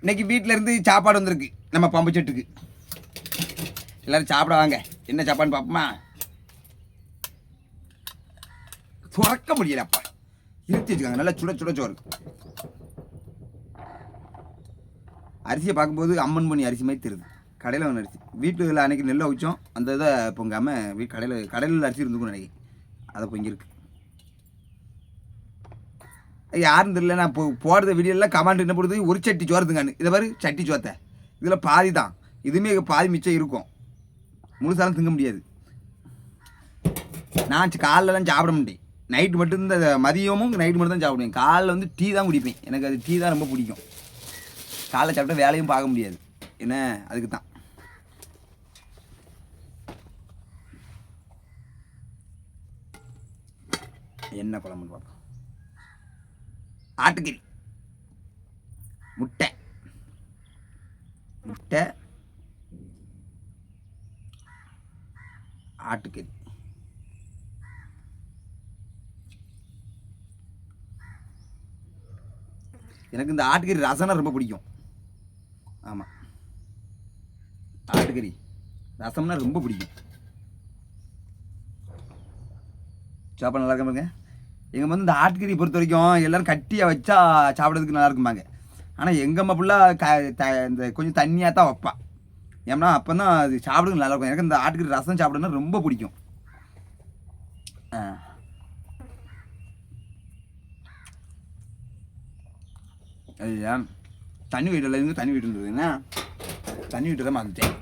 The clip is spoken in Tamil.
இன்னைக்கு வீட்டில் இருந்து சாப்பாடு வந்திருக்கு. நம்ம பம்பு செட்டுக்கு. எல்லாரும் சாப்பிட வாங்க. என்ன சாப்பாடுன்னு பார்ப்போமா? துறக்க முடியலப்பா இருத்தி வச்சுக்காங்க. நல்லா சுட சுட சோறு. அரிசியை பார்க்கும்போது அம்மன் பண்ணி அரிசி மாதிரி தெரியுது. கடையில் ஒன்று அரிசி. வீட்டில் அன்னைக்கு நெல்லை வச்சோம் அந்த இதை பொங்காமல் வீட் கடையில் கடையில் அரிசி இருந்துக்கும் நினைக்கிறேன். அதை பொங்கியிருக்கு யாரும் தெரியல நான் இப்போ போடுற வீடியோலாம் கமாண்ட் என்ன போடுது? ஒரு சட்டி சோறுதுங்கன்னு. இதை பாரு சட்டி சோத்தை. இதில் பாதி தான். இதுவுமே பாதி மிச்சம் இருக்கும். முழுசாலும் திங்க முடியாது. நான் காலைலலாம் சாப்பிட முடியும் நைட்டு மட்டும் இந்த மதியமும் நைட்டு மட்டும் தான் சாப்பிடுவேன். காலைல வந்து டீ தான் குடிப்பேன். எனக்கு அது டீ தான் ரொம்ப பிடிக்கும். காலைல சாப்பிட்டா வேலையும் பார்க்க முடியாது. என்ன? அதுக்கு தான். என்ன குழம்புன்னு பார்ப்போம். ஆட்டுக்கறி. முட்டை. முட்டை. ஆட்டுக்கறி. எனக்கு இந்த ஆட்டுக்கறி ரசம்னா ரொம்ப பிடிக்கும். ஆமாம் ஆட்டுக்கறி ரசம்னா ரொம்ப பிடிக்கும். சாப்பாடு நல்லா இருக்கா பாருங்க? எங்கள் வந்து இந்த ஆட்டுக்கறி பொறுத்த வரைக்கும் எல்லோரும் கட்டியாக வச்சா சாப்பிட்றதுக்கு நல்லா இருக்குமாங்க ஆனால் எங்கள் அம்மா ஃபுல்லாக க த இந்த கொஞ்சம் தண்ணியாக தான் வைப்பா ஏன்னா அப்போ தான் அது சாப்பிடுங்க நல்லா இருக்கும் எனக்கு இந்த ஆட்டுக்கறி ரசம் சாப்பிடணும்னா ரொம்ப பிடிக்கும் ஐயா தண்ணி வீட்டில் இருந்து தண்ணி வீட்டு இருந்ததுன்னா தண்ணி வீட்டு தான் வந்துட்டேன்